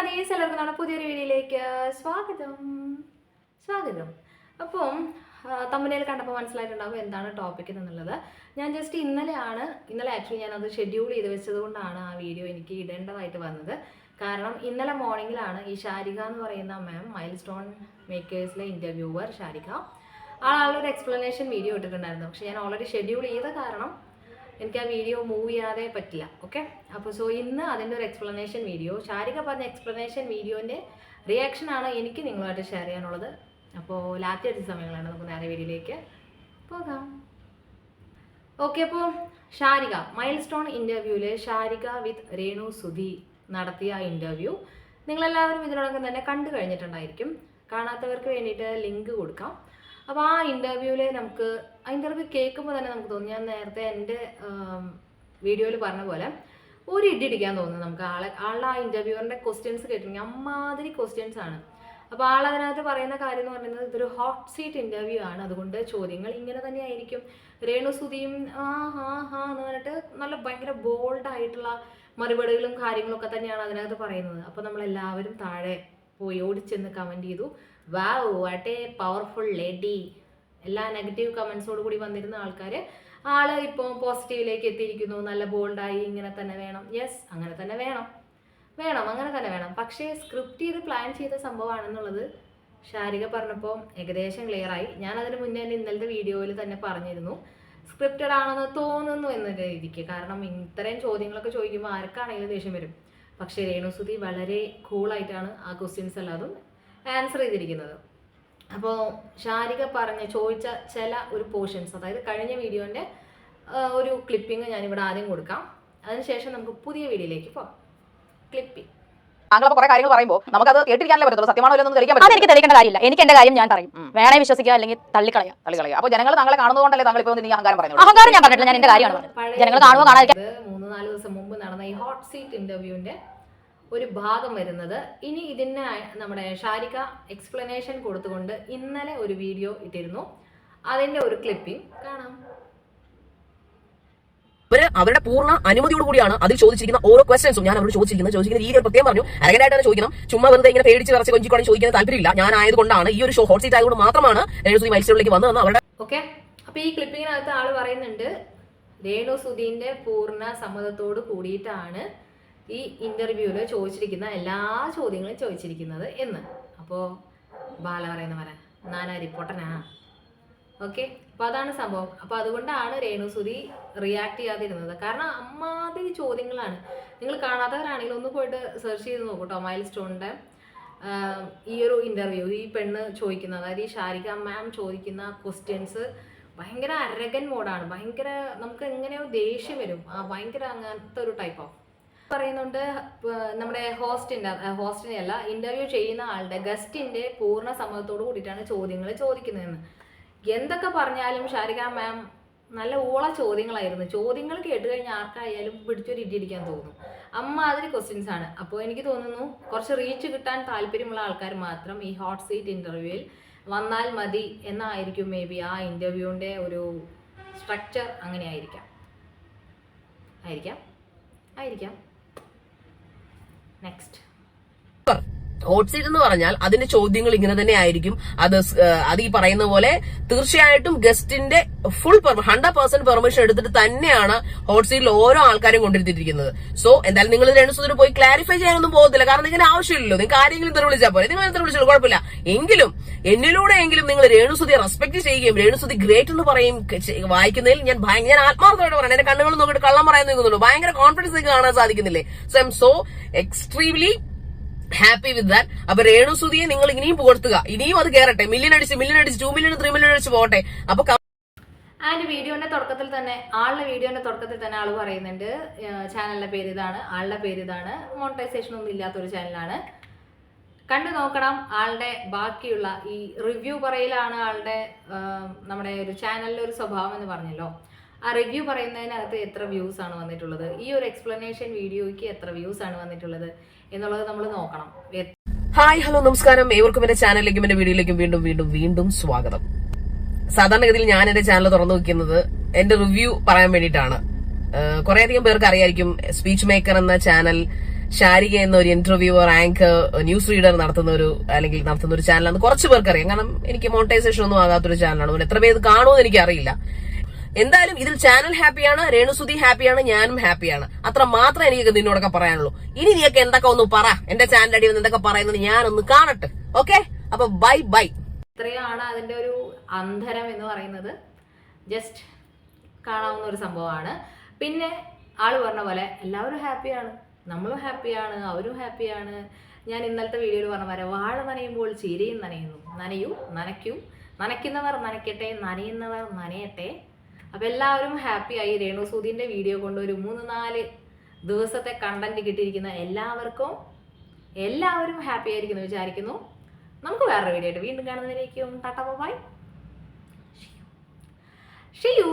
അതേസ് എല്ലാവർക്കും നമ്മുടെ പുതിയൊരു വീഡിയോയിലേക്ക് സ്വാഗതം. സ്വാഗതം. അപ്പം തമ്പനയിൽ കണ്ടപ്പോൾ മനസ്സിലായിട്ടുണ്ടാവും എന്താണ് ടോപ്പിക് എന്നുള്ളത്. ഞാൻ ജസ്റ്റ് ഇന്നലെയാണ് ഇന്നലെ ആക്ച്വലി ഞാൻ അത് ഷെഡ്യൂൾ ചെയ്ത് വെച്ചതുകൊണ്ടാണ് ആ വീഡിയോ എനിക്ക് ഇടേണ്ടതായിട്ട് വന്നത്. കാരണം ഇന്നലെ മോർണിംഗിലാണ് ഈ ഷാരിക എന്ന് പറയുന്ന മാം മൈൽ സ്റ്റോൺ മേക്കേഴ്സിലെ ഇന്റർവ്യൂവർ ഷാരിക ആളൊരു എക്സ്പ്ലനേഷൻ വീഡിയോ ഇട്ടിട്ടുണ്ടായിരുന്നു. പക്ഷെ ഞാൻ ഓൾറെഡി ഷെഡ്യൂൾ ചെയ്ത കാരണം എനിക്ക് ആ വീഡിയോ മൂവ് ചെയ്യാതെ പറ്റില്ല ഓക്കെ അപ്പോൾ സോ ഇന്ന് അതിന്റെ ഒരു എക്സ്പ്ലനേഷൻ വീഡിയോ ഷാരിക പറഞ്ഞ എക്സ്പ്ലനേഷൻ വീഡിയോന്റെ റിയാക്ഷനാണ് എനിക്ക് നിങ്ങളുമായിട്ട് ഷെയർ ചെയ്യാനുള്ളത്. അപ്പോൾ ലാത്തി അടിച്ച സമയങ്ങളാണ് നമുക്ക് നേരെ വീഡിയോയിലേക്ക് പോകാം. ഓക്കെ അപ്പോൾ ഷാരിക മൈൽ സ്റ്റോൺ ഇന്റർവ്യൂവിൽ ഷാരിക വിത്ത് രേണു സുധി നടത്തിയ ഇന്റർവ്യൂ നിങ്ങളെല്ലാവരും ഇതിനോടൊപ്പം തന്നെ കണ്ടു കഴിഞ്ഞിട്ടുണ്ടായിരിക്കും. കാണാത്തവർക്ക് വേണ്ടിയിട്ട് ലിങ്ക് കൊടുക്കാം. അപ്പോൾ ആ ഇന്റർവ്യൂവിൽ നമുക്ക് ഇന്റർവ്യൂ കേൾക്കുമ്പോൾ തന്നെ നമുക്ക് തോന്നി. ഞാൻ നേരത്തെ എന്റെ വീഡിയോയിൽ പറഞ്ഞ പോലെ ഒരു ഇടി ഇടിക്കാൻ തോന്നുന്നു നമുക്ക്. ആളെ ആളുടെ ആ ഇന്റർവ്യൂറിന്റെ ക്വസ്റ്റ്യൻസ് കേട്ടിട്ടുണ്ടെങ്കിൽ അമ്മാതിരി ക്വസ്റ്റ്യൻസ് ആണ്. അപ്പോൾ ആൾ അതിനകത്ത് പറയുന്ന കാര്യം എന്ന് പറയുന്നത് ഇതൊരു ഹോട്ട് സീറ്റ് ഇന്റർവ്യൂ ആണ്. അതുകൊണ്ട് ചോദ്യങ്ങൾ ഇങ്ങനെ തന്നെ ആയിരിക്കും. രേണുസുതിയും ആ ഹാ ഹാ എന്ന് പറഞ്ഞിട്ട് നല്ല ഭയങ്കര ബോൾഡ് ആയിട്ടുള്ള മറുപടികളും കാര്യങ്ങളൊക്കെ തന്നെയാണ് അതിനകത്ത് പറയുന്നത്. അപ്പോൾ നമ്മളെല്ലാവരും താഴെ പോയി ഓടിച്ചെന്ന് കമന്റ് ചെയ്തു. Wow what a powerful lady എല്ലാ നെഗറ്റീവ് കമൻസോട് കൂടി വന്നിരുന്ന ആൾക്കാർ ആൾ ഇപ്പോൾ പോസിറ്റീവിലേക്ക് എത്തിയിരിക്കുന്നു നല്ല ബോൾഡായി ഇങ്ങനെ തന്നെ വേണം. യെസ് അങ്ങനെ തന്നെ വേണം. വേണം അങ്ങനെ തന്നെ വേണം. പക്ഷേ സ്ക്രിപ്റ്റ് ചെയ്ത് പ്ലാൻ ചെയ്ത സംഭവമാണെന്നുള്ളത് ഷാരിക പറഞ്ഞപ്പോൾ ഏകദേശം ക്ലിയർ ആയി. ഞാൻ അതിന് മുന്നേ തന്നെ ഇന്നലത്തെ വീഡിയോയിൽ തന്നെ പറഞ്ഞിരുന്നു. സ്ക്രിപ്റ്റഡ് ആണെന്ന് തോന്നുന്നു എന്ന രീതിക്ക്. കാരണം ഇത്രയും ചോദ്യങ്ങളൊക്കെ ചോദിക്കുമ്പോൾ ആർക്കാണെങ്കിലും ദേഷ്യം വരും. പക്ഷേ രേണുസുതി വളരെ കൂളായിട്ടാണ് ആ ക്വസ്റ്റ്യൻസ് എല്ലാതും ആൻസർ ചെയ്തിരിക്കുന്നത്. അപ്പോൾ ഷാരിക പറഞ്ഞ ചോദിച്ച ചില ഒരു പോർഷൻസ് അതായത് കഴിഞ്ഞ വീഡിയോന്റെ ഒരു ക്ലിപ്പിംഗ് ഞാനിവിടെ ആദ്യം കൊടുക്കാം. അതിനുശേഷം നമുക്ക് പുതിയ വീഡിയോയിലേക്ക് പോകാം. ക്ലിപ്പിംഗ് അപ്പൊ കുറെ കാര്യങ്ങൾ പറയുമ്പോൾ നമുക്കത് കേട്ടിരിക്കാനല്ലേ പറ്റത്തുള്ളൂ. സത്യമാണോ ഇല്ലെന്ന് തെളിയിക്കാൻ പറ്റും അതെനിക്ക് തെളിയിക്കേണ്ട കാര്യമില്ല. എനിക്ക് എന്റെ കാര്യം ഞാൻ പറയും. വേണേ വിശ്വസിക്കുക അല്ലെങ്കിൽ തള്ളിക്കളയാം തള്ളിക്കളയുക. അപ്പൊ ജനങ്ങൾ താങ്കളെ കാണുന്നതുകൊണ്ടല്ലേ താങ്കൾ ഇപ്പോൾ നീ അഹങ്കാരം പറയുന്നത്? അഹങ്കാരം ഞാൻ പറഞ്ഞിട്ടില്ല. ഞാൻ എന്റെ കാര്യമാണ് പറഞ്ഞത്. ജനങ്ങൾ കാണുമ്പോൾ കാണാതിരിക്കാൻ? മൂന്ന് നാല് ദിവസം മുമ്പ് നടന്ന ഈ ഹോട്ട് സീറ്റ് ഇന്റർവ്യൂവിന്റെ ഒരു ഭാഗം വരുന്നത്. ഇനി ഇതിന് നമ്മുടെ ഷാരിക എക്സ്പ്ലനേഷൻ കൊടുത്തുകൊണ്ട് ഇന്നലെ ഒരു വീഡിയോ ഇട്ടിരുന്നു. അതിന്റെ ഒരു ക്ലിപ്പിംഗ് കാണാം. അവർ അവരുടെ പൂർണ അനുമതിയോട് കൂടിയാണ് അതിൽ ചോദിച്ചിരിക്കുന്ന ഓരോ ക്വസ്റ്റൻസും ഞാൻ അവരോട് ചോദിച്ചിരിക്കുന്നത്. ചോദിക്കുന്ന രീതി പ്രത്യേകം പറഞ്ഞു. അരകനായിട്ടാണ് ചോദിക്കണം. ചുമ്മാ വെറുതെ ഇങ്ങനെ പേടിച്ച് വിറച്ച് കൊഞ്ചിക്കോടെ ചോദിക്കാൻ താല്പര്യമില്ല. ഞാൻ ആയതുകൊണ്ടാണ് ഈ ഒരു ഷോ ഹോട്ട് സീറ്റ് ആയതുകൊണ്ട് മാത്രമാണ് രേണുസുതി മത്സരത്തിലേക്ക് വന്നതെന്ന് അവരുടെ ഓക്കെ അപ്പൊ ഈ ക്ലിപ്പിങ്ങിനകത്ത് ആൾ പറയുന്നുണ്ട് രേണു സുധീന്റെ പൂർണ സമ്മതത്തോട് കൂടിയിട്ടാണ് ഈ ഇന്റർവ്യൂവിൽ ചോദിച്ചിരിക്കുന്ന എല്ലാ ചോദ്യങ്ങളും ചോദിച്ചിരിക്കുന്നത് എന്ന്. അപ്പോൾ ബാല പറയുന്ന പറ നാനാ റിപ്പോർട്ടനാ ഓക്കെ അപ്പോൾ അതാണ് സംഭവം. അപ്പോൾ അതുകൊണ്ടാണ് രേണുസുതി റിയാക്ട് ചെയ്യാതിരുന്നത്. കാരണം അമ്മാതിരി ചോദ്യങ്ങളാണ്. നിങ്ങൾ കാണാത്തവരാണെങ്കിൽ ഒന്ന് പോയിട്ട് സെർച്ച് ചെയ്ത് നോക്കൂ കേട്ടോ മൈൽ സ്റ്റോണിന്റെ ഈ ഒരു ഇന്റർവ്യൂ ഈ പെണ്ണ് ചോദിക്കുന്ന അതായത് ഈ ഷാരിക മാം ചോദിക്കുന്ന ക്വസ്റ്റ്യൻസ് ഭയങ്കര അരകൻ മോഡാണ് ഭയങ്കര നമുക്ക് എങ്ങനെയോ ദേഷ്യം വരും. ആ ഭയങ്കര അങ്ങനത്തെ ഒരു ടൈപ്പ് ഓഫ് പറയുന്നുണ്ട് നമ്മുടെ ഹോസ്റ്റിന്റെ ഹോസ്റ്റിനെ അല്ല ഇന്റർവ്യൂ ചെയ്യുന്ന ആളുടെ ഗസ്റ്റിന്റെ പൂർണ സമ്മതത്തോട് കൂടിയിട്ടാണ് ചോദ്യങ്ങൾ ചോദിക്കുന്നതെന്ന്. എന്തൊക്കെ പറഞ്ഞാലും ഷാരിക മാം നല്ല ഓള ചോദ്യങ്ങളായിരുന്നു. ചോദ്യങ്ങൾ കേട്ട് കഴിഞ്ഞാൽ ആർക്കായാലും പിടിച്ചൊരു ഇടിയിരിക്കാൻ തോന്നും. അമ്മാതിരി ക്വസ്റ്റ്യൻസ് ആണ്. അപ്പോൾ എനിക്ക് തോന്നുന്നു കുറച്ച് റീച്ച് കിട്ടാൻ താല്പര്യമുള്ള ആൾക്കാർ മാത്രം ഈ ഹോട്ട് സീറ്റ് ഇന്റർവ്യൂവിൽ വന്നാൽ മതി എന്നായിരിക്കും മേ ബി ആ ഇന്റർവ്യൂവിന്റെ ഒരു സ്ട്രക്ചർ അങ്ങനെ ആയിരിക്കാം ആയിരിക്കാം? ആയിരിക്കാം. നെക്സ്റ്റ് ഹോട്ട് സീറ്റ് എന്ന് പറഞ്ഞാൽ അതിന്റെ ചോദ്യങ്ങൾ ഇങ്ങനെ തന്നെ ആയിരിക്കും. അത് അത് ഈ പറയുന്ന പോലെ തീർച്ചയായിട്ടും ഗസ്റ്റിന്റെ ഫുൾ ഹൺഡ്രഡ് പെർസെന്റ് പെർമിഷൻ എടുത്തിട്ട് തന്നെയാണ് ഹോട്ട് സീറ്റിൽ ഓരോ ആൾക്കാരും കൊണ്ടിരുത്തിയിരിക്കുന്നത് സോ എന്തായാലും നിങ്ങൾ രണ്ടു പോയി ക്ലാരിഫൈ ചെയ്യാനൊന്നും പോകത്തില്ല. കാരണം ഇതിന് ആവശ്യമില്ലല്ലോ. നിങ്ങൾക്ക് ആരെങ്കിലും തെറി വിളിച്ചാൽ പോലെ നിങ്ങൾ തെറി വിളിച്ചോളൂ. കുഴപ്പമില്ല. എങ്കിലും എന്നിലൂടെ എങ്കിലും നിങ്ങൾ രേണുസുതി റെസ്പെക്ട് ചെയ്യുകയും രേണുസുതി ഗ്രേറ്റ് എന്ന് പറയും വായിക്കുന്നതിൽ ഞാൻ ഞാൻ ആത്മാർത്ഥമായിട്ട് പറയാം എന്റെ കണ്ണുകൾ നോക്കിയിട്ട് കള്ളം പറയാൻ നിൽക്കുന്നുള്ളൂ. ഭയങ്കര കോൺഫിഡൻസ് നിങ്ങൾക്ക് കാണാൻ സാധിക്കുന്നില്ലേ? So I am so extremely happy with that അപ്പൊ രേണുസുതിയെ നിങ്ങൾ ഇനിയും പുകഴ്ത്തുക. ഇനിയും അത് കയറട്ടെ മില്യൺ അടിച്ച് മില്യൺ അടിച്ച് ടു മില്യൺ ത്രീ മില്യൺ അടിച്ച് പോകട്ടെ. അപ്പൊ ആൻഡ് വീഡിയോന്റെ തുടക്കത്തിൽ തന്നെ ആളുടെ വീഡിയോന്റെ തുടക്കത്തിൽ തന്നെ ആൾ പറയുന്നുണ്ട്. ചാനലിന്റെ പേര് ഇതാണ് ആളുടെ പേര് ഇതാണ്. മോണിറ്റൈസേഷൻ ഒന്നും ഇല്ലാത്തൊരു ചാനലാണ് കണ്ടു നോക്കണം ആളുടെ ബാക്കിയുള്ള ഈ റിവ്യൂ പറയലാണ് ആളുടെ നമ്മുടെ ഒരു ചാനലിലെ ഒരു സ്വഭാവം എന്ന് പറഞ്ഞല്ലോ. ആ റിവ്യൂ പറയുന്നതിനകത്ത് എത്ര വ്യൂസ് ആണ് വന്നിട്ടുള്ളത്? ഈ ഒരു എക്സ്പ്ലനേഷൻ വീഡിയോയ്ക്ക് എത്ര വ്യൂസ് ആണ് വന്നിട്ടുള്ളത് എന്നുള്ളത് നമ്മൾ നോക്കണം. ഹായ് ഹലോ നമസ്കാരം. ഏവർക്കും എന്റെ ചാനലിലേക്കും എന്റെ വീഡിയോയിലേക്കും വീണ്ടും വീണ്ടും വീണ്ടും സ്വാഗതം. സാധാരണഗതിയിൽ ഞാൻ എന്റെ ചാനൽ തുറന്നു വെക്കുന്നത് എന്റെ റിവ്യൂ പറയാൻ വേണ്ടിയിട്ടാണ്. കുറേയധികം പേർക്ക് അറിയായിരിക്കും സ്പീച്ച് മേക്കർ എന്ന ചാനൽ ശാരിക എന്ന ഒരു ഇന്റർവ്യൂവർ ആങ്കർ ന്യൂസ് റീഡർ നടത്തുന്ന ഒരു അല്ലെങ്കിൽ നടത്തുന്ന ഒരു ചാനലാണ് കുറച്ച് പേർക്കറിയാം. കാരണം എനിക്ക് മോണിറ്റൈസേഷൻ ഒന്നും ആകാത്തൊരു ചാനലാണ് എത്ര പേര് കാണുമെന്ന് എനിക്ക് അറിയില്ല എന്തായാലും ഇതിൽ ചാനൽ ഹാപ്പിയാണ് രേണുസുതി ഹാപ്പിയാണ് ഞാനും ഹാപ്പിയാണ് അത്ര മാത്രമേ എനിക്ക് നിന്നോടൊക്കെ പറയാനുള്ളൂ. ഇനി നീയൊക്കെ എന്തൊക്കെ ഒന്ന് പറ. എന്റെ ചാനൽ അടി വന്ന് എന്തൊക്കെ പറയുന്നത് ഞാനൊന്ന് കാണട്ടെ. ഓക്കെ അപ്പൊ ബൈ ബൈ ഇത്രയാണ് അതിന്റെ ഒരു അന്തരം എന്ന് പറയുന്നത്. ജസ്റ്റ് കാണാവുന്ന ഒരു സംഭവമാണ്. പിന്നെ ആൾ പറഞ്ഞ പോലെ എല്ലാവരും ഹാപ്പിയാണ് നമ്മളും ഹാപ്പിയാണ് അവരും ഹാപ്പിയാണ്. ഞാൻ ഇന്നലത്തെ വീഡിയോയിൽ പറഞ്ഞ പോലെ വാഴ നനയുമ്പോൾ ചീരയും നനയുന്നു. നനയൂ നനയ്ക്കൂ. നനയ്ക്കുന്നവർ നനയ്ക്കട്ടെ നനയുന്നവർ നനയട്ടെ. അപ്പം എല്ലാവരും ഹാപ്പിയായി രേണുസൂദിന്റെ വീഡിയോ കൊണ്ട് ഒരു മൂന്ന് നാല് ദിവസത്തെ കണ്ടന്റ് കിട്ടിയിരിക്കുന്ന എല്ലാവർക്കും എല്ലാവരും ഹാപ്പി ആയിരിക്കുന്നു വിചാരിക്കുന്നു. നമുക്ക് വേറൊരു വീഡിയോ ആയിട്ട് വീണ്ടും കാണുന്നതിലേക്കും ടാറ്റ ബൈ ഷിയു